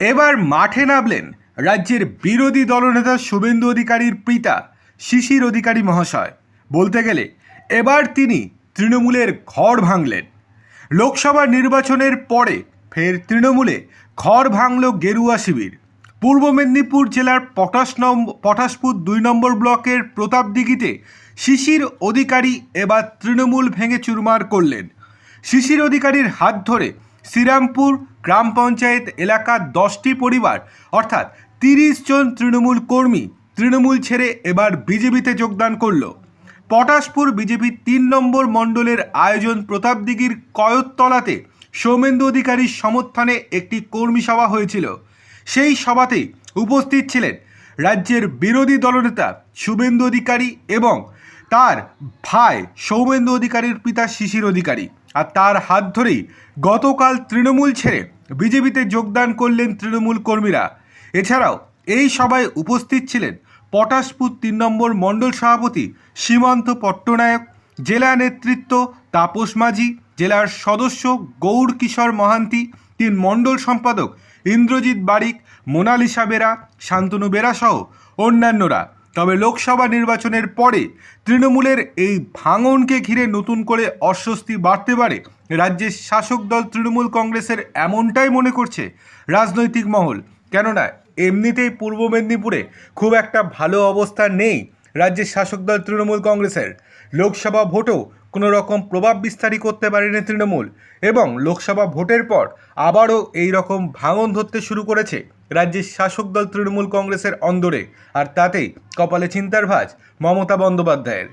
এবার মাঠে নামলেন রাজ্যের বিরোধী দলনেতা শুভেন্দু অধিকারীর পিতা শিশির অধিকারী মহাশয়। বলতে গেলে, এবার তিনি তৃণমূলের ঘর ভাঙলেন। লোকসভা নির্বাচনের পরে ফের তৃণমূলে ঘর ভাঙল গেরুয়া শিবির। পূর্ব মেদিনীপুর জেলার পটাশ পটাশপুর দুই নম্বর ব্লকের প্রতাপদিঘিতে শিশির অধিকারী এবার তৃণমূল ভেঙে চুরমার করলেন। শিশির অধিকারীর হাত ধরে শ্রীরামপুর গ্রাম পঞ্চায়েত এলাকার দশটি পরিবার, অর্থাৎ তিরিশ জন তৃণমূল কর্মী তৃণমূল ছেড়ে এবার বিজেপিতে যোগদান করল। পটাশপুর বিজেপির তিন নম্বর মণ্ডলের আয়োজন প্রতাপদিঘির কয়তলাতে সৌমেন্দু অধিকারীর সমর্থনে একটি কর্মী সভা হয়েছিল। সেই সভাতেই উপস্থিত ছিলেন রাজ্যের বিরোধী দলনেতা শুভেন্দু অধিকারী এবং তার ভাই সৌমেন্দু অধিকারীর পিতা শিশির অধিকারী। আর তার হাত ধরেই গতকাল তৃণমূল ছেড়ে বিজেপিতে যোগদান করলেন তৃণমূল কর্মীরা। এছাড়াও এই সভায় উপস্থিত ছিলেন পটাশপুর তিন নম্বর মণ্ডল সভাপতি সীমান্ত পট্টনায়ক, জেলা নেতৃত্ব তাপস মাঝি, জেলার সদস্য গৌর কিশোর মহান্তি, তিন মণ্ডল সম্পাদক ইন্দ্রজিৎ বারিক, মোনালিসা বেরা, শান্তনু বেরা সহ অন্যান্যরা। তবে লোকসভা নির্বাচনের পরে তৃণমূলের এই ভাঙনকে ঘিরে নতুন করে অস্বস্তি বাড়তে পারে। রাজ্যের শাসক দল তৃণমূল কংগ্রেসের এমনটাই মনে করছে রাজনৈতিক মহল। কেননা, এমনিতেই পূর্ব মেদিনীপুরে খুব একটা ভালো অবস্থা নেই রাজ্যের শাসক দল তৃণমূল কংগ্রেসের। লোকসভা ভোটও কোনো রকম প্রভাব বিস্তারই করতে পারেনি তৃণমূল এবং লোকসভা ভোটের পর আবারও এই রকম ভাঙন ধরতে শুরু করেছে। রাজ্যের শাসক দল তৃণমূল কংগ্রেসের অন্দরে আর তাতেই কপালে চিন্তার ভাঁজ মমতা বন্দ্যোপাধ্যায়ের।